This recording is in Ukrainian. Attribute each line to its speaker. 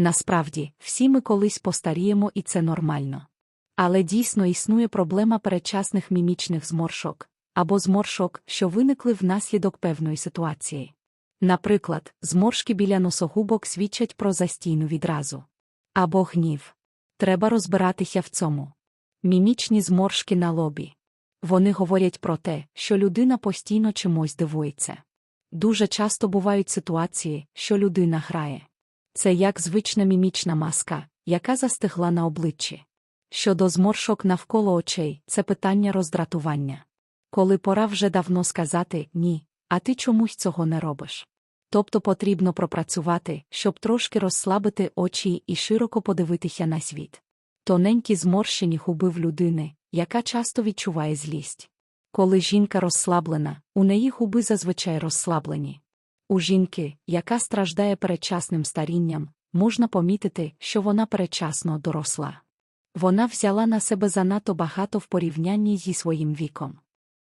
Speaker 1: Насправді, всі ми колись постаріємо і це нормально. Але дійсно існує проблема передчасних мімічних зморшок або зморшок, що виникли внаслідок певної ситуації. Наприклад, зморшки біля носогубок свідчать про застійну відразу. Або гнів. Треба розбиратися в цьому. Мімічні зморшки на лобі. Вони говорять про те, що людина постійно чимось дивується. Дуже часто бувають ситуації, що людина грає. Це як звична мімічна маска, яка застигла на обличчі. Щодо зморшок навколо очей, це питання роздратування. Коли пора вже давно сказати ні, а ти чомусь цього не робиш. Тобто потрібно пропрацювати, щоб трошки розслабити очі і широко подивитися на світ. Тоненькі зморщені губи в людини, яка часто відчуває злість. Коли жінка розслаблена, у неї губи зазвичай розслаблені. У жінки, яка страждає передчасним старінням, можна помітити, що вона передчасно доросла. Вона взяла на себе занадто багато в порівнянні зі своїм віком.